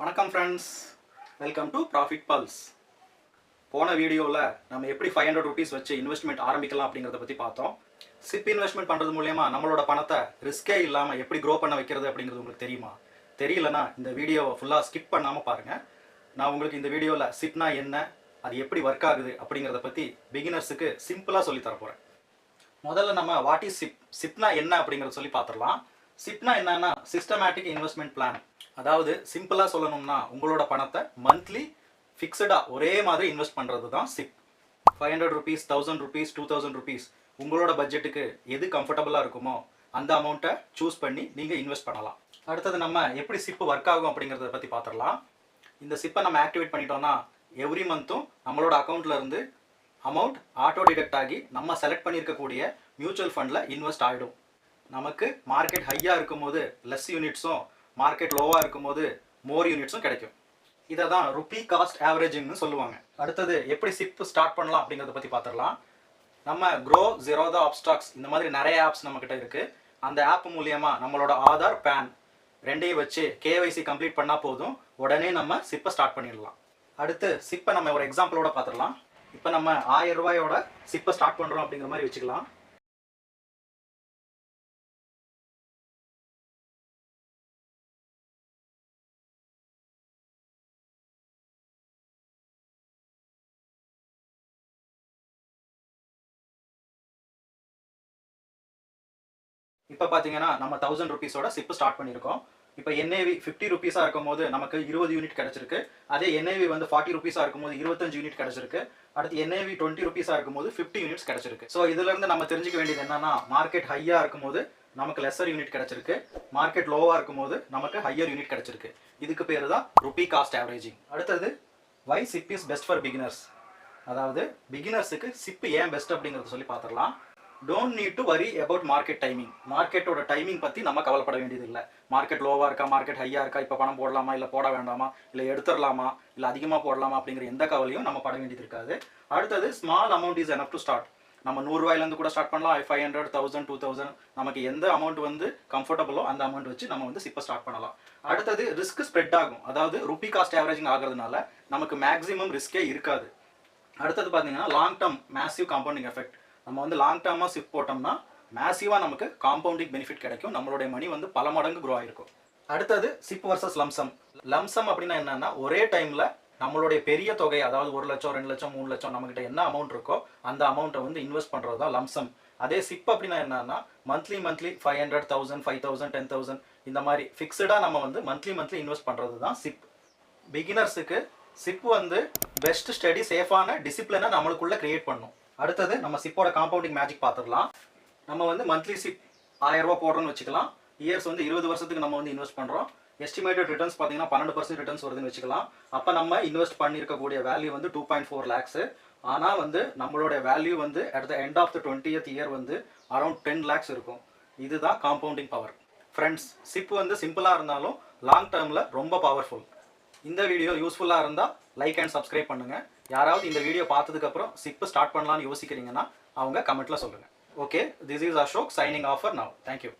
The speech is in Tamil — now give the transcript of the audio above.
வணக்கம் friends welcome to profit pulse போன வீடியோவில் நம்ம எப்படி ஃபைவ் ஹண்ட்ரட் ருபீஸ் வச்சு இன்வெஸ்ட்மெண்ட் ஆரம்பிக்கலாம் அப்படிங்கிறத பற்றி பார்த்தோம். சிப் இன்வெஸ்ட்மெண்ட் பண்ணுறது மூலயமா நம்மளோட பணத்தை ரிஸ்கே இல்லாமல் எப்படி க்ரோ பண்ண வைக்கிறது அப்படிங்கிறது உங்களுக்கு தெரியுமா? தெரியலனா இந்த வீடியோவை ஃபுல்லாக ஸ்கிப் பண்ணாமல் பாருங்கள் நான் உங்களுக்கு இந்த வீடியோவில் சிப்னா என்ன அது எப்படி ஒர்க் ஆகுது அப்படிங்கிறத பற்றி பிகினர்ஸுக்கு சிம்பிளாக சொல்லி போகிறேன் முதல்ல நம்ம வாட் இஸ் சிப் சிப்னா என்ன அப்படிங்கறத சொல்லி பார்த்துடலாம். சிப்னா என்னன்னா சிஸ்டமேட்டிக் இன்வெஸ்ட்மெண்ட் பிளான் அதாவது சிம்பிளாக சொல்லணும்னா உங்களோட பணத்தை மந்த்லி ஃபிக்ஸடாக ஒரே மாதிரி இன்வெஸ்ட் பண்ணுறது தான் SIP five hundred rupees thousand rupees two thousand rupees உங்களோட பட்ஜெட்டுக்கு எது கம்ஃபர்டபுளாக இருக்குமோ அந்த அமௌண்ட்டை சூஸ் பண்ணி நீங்கள் இன்வெஸ்ட் பண்ணலாம். அடுத்தது நம்ம எப்படி சிப்பு ஒர்க் ஆகும் அப்படிங்கிறத பற்றி பார்த்துடலாம் இந்த சிப்பை நம்ம ஆக்டிவேட் பண்ணிட்டோம்னா எவ்ரி மந்த்தும் நம்மளோட அக்கௌண்ட்லேருந்து அமௌண்ட் ஆட்டோ டிடெக்ட் ஆகி நம்ம செலக்ட் பண்ணியிருக்கக்கூடிய மியூச்சுவல் ஃபண்டில் இன்வெஸ்ட் ஆகிடும் நமக்கு மார்க்கெட் ஹையாக இருக்கும்போது லெஸ் யூனிட்ஸும் மார்க்கெட் லோவாக இருக்கும்போது மோர் யூனிட்ஸும் கிடைக்கும். இதை தான் ருபி காஸ்ட் ஆவரேஜிங்னு சொல்லுவாங்க. அடுத்தது எப்படி சிப் ஸ்டார்ட் பண்ணலாம் அப்படிங்கிறத பற்றி பார்த்துடலாம். நம்ம க்ரோ ஜெரோதா ஆப்ஸ்டாக்ஸ் இந்த மாதிரி நிறைய ஆப்ஸ் நம்மக்கிட்ட இருக்குது அந்த ஆப் மூலியமாக நம்மளோட ஆதார் பேன் ரெண்டையும் வச்சு கேவைசி கம்ப்ளீட் பண்ணால் போதும். உடனே நம்ம சிப்பை ஸ்டார்ட் பண்ணிடலாம். அடுத்து சிப்பை நம்ம ஒரு எக்ஸாம்பிளோட பார்த்துடலாம். இப்போ நம்ம ஆயிரம் ரூபாயோட சிப்பை ஸ்டார்ட் பண்ணுறோம் அப்படிங்கிற மாதிரி வச்சுக்கலாம். இப்போ பார்த்தீங்கன்னா நம்ம தௌசண்ட் ருபீஸோட சிப்பு ஸ்டார்ட் பண்ணியிருக்கோம். இப்போ என்ஏவி ஃபிஃப்டி ருபீஸாக இருக்கும் போது நமக்கு இருபது யூனிட் கிடச்சிருக்கு. அதே என்ஏவி வந்து ஃபார்ட்டி ருபீஸாக இருக்கும் போது இருபத்தஞ்சு யூனிட் கிடச்சிருக்கு. அடுத்து என்ஏவி டுவெண்ட்டி ருபீஸாக இருக்கும் போது ஃபிஃப்டி யூனிட்ஸ் கிடச்சிருக்கு. ஸோ இதுலேருந்து நம்ம தெரிஞ்சுக்க வேண்டியது என்னன்னா மார்க்கெட் ஹையாக இருக்கும் போது நமக்கு லெஸர் யூனிட் கிடச்சிருக்கு. மார்க்கெட் லோவாக இருக்கும் போது நமக்கு ஹையர் யூனிட் கிடச்சிருக்கு. இதுக்கு பேர் தான் ருபி காஸ்ட் ஆவரேஜிங் அடுத்தது why SIP is best for beginners அதாவது பிகினர்ஸுக்கு சிப்பு ஏன் பெஸ்ட் அப்படிங்கிறத சொல்லி பார்த்துடலாம் don't need to worry about market timing மார்க்கெட்டோட டைமிங் பற்றி நம்ம கவலைப்பட வேண்டியது இல்லை மார்க்கெட் லோவாக இருக்கா மார்க்கெட் ஹையாக இருக்கா இப்போ பணம் போடலாமா இல்லை போட வேண்டாமா இல்லை எடுத்துடலாமா இல்லை அதிகமாக போடலாமா அப்படிங்கிற எந்த கவலையும் நம்ம பட வேண்டியது இருக்காது. அடுத்தது small amount is enough to start நம்ம நூறுரூவாயிலேருந்து கூட ஸ்டார்ட் பண்ணலாம். Five hundred thousand two thousand நமக்கு எந்த அமௌண்ட் வந்து கம்ஃபர்டபுளோ அந்த அமௌண்ட் வச்சு நம்ம வந்து சிப்பை ஸ்டார்ட் பண்ணலாம். அடுத்தது ரிஸ்க் ஸ்ப்ரெட் ஆகும். அதாவது ருபி காஸ்ட் ஆவரேஜிங் ஆகிறதுனால நமக்கு மேக்ஸிமம் ரிஸ்கே இருக்காது. அடுத்தது பார்த்தீங்கன்னா long term massive compounding effect நம்ம வந்து லாங் டேர்மாக சிப் போட்டோம்னா மேசிவாக நமக்கு காம்பவுண்டிங் பெனிஃபிட் கிடைக்கும். நம்மளுடைய மணி வந்து பல மடங்கு க்ரோ ஆயிருக்கும். அடுத்தது சிப் வர்சஸ் லம்சம் லம்சம் அப்படின்னா என்னன்னா ஒரே டைமில் நம்மளுடைய பெரிய தொகை அதாவது ஒரு லட்சம் ரெண்டு லட்சம் மூணு லட்சம் நம்மகிட்ட என்ன அமௌண்ட் இருக்கோ அந்த அமௌண்ட்டை வந்து இன்வெஸ்ட் பண்ணுறது தான் லம்சம் அதே சிப் அப்படின்னா என்னன்னா monthly monthly five hundred thousand five thousand ten thousand இந்த மாதிரி ஃபிக்ஸ்டாக நம்ம வந்து மந்த்லி மந்த்லி இன்வெஸ்ட் பண்ணுறது தான் சிப் பிகினர்ஸுக்கு சிப் வந்து பெஸ்ட் ஸ்டடி சேஃபான டிசிப்ளினை நம்மளுக்குள்ளே கிரியேட் பண்ணும். அடுத்தது நம்ம சிப்போட காம்பவுண்டிங் மேஜிக் பார்த்துடலாம். நம்ம வந்து மந்த்லி சிப் ஆயிரம் ரூபா போடுறோம்னு வச்சுக்கலாம். இயர்ஸ் வந்து இருபது வருஷத்துக்கு நம்ம வந்து இன்வெஸ்ட் பண்ணுறோம் எஸ்டிமேட்டட் ரிட்டர்ன்ஸ் பார்த்தீங்கன்னா பன்னெண்டு பர்சன்ட் ரிட்டர்ன்ஸ் வருதுன்னு வச்சுக்கலாம். அப்போ நம்ம இன்வெஸ்ட் பண்ணியிருக்கக்கூடிய வேல்யூ வந்து டூ பாயிண்ட் ஃபோர் லேக்ஸு ஆனால் வந்து நம்மளோட வேல்யூ வந்து at the end of the twentieth year வந்து அரௌண்ட் டென் லேக்ஸ் இருக்கும். இதுதான் காம்பவுண்டிங் பவர் ஃப்ரெண்ட்ஸ் சிப் வந்து சிம்பிளாக இருந்தாலும் லாங் டேர்மில் ரொம்ப பவர்ஃபுல் இந்த வீடியோ யூஸ்ஃபுல்லாக இருந்தால் லைக் அண்ட் சப்ஸ்கிரைப் பண்ணுங்கள் யாராவது இந்த வீடியோ பார்த்ததுக்கப்புறம் சிப்பு ஸ்டார்ட் பண்ணலாம்னு யோசிக்கிறீங்கன்னா அவங்க கமெண்ட்டில் சொல்லுங்கள் okay this is Ashok signing off now thank you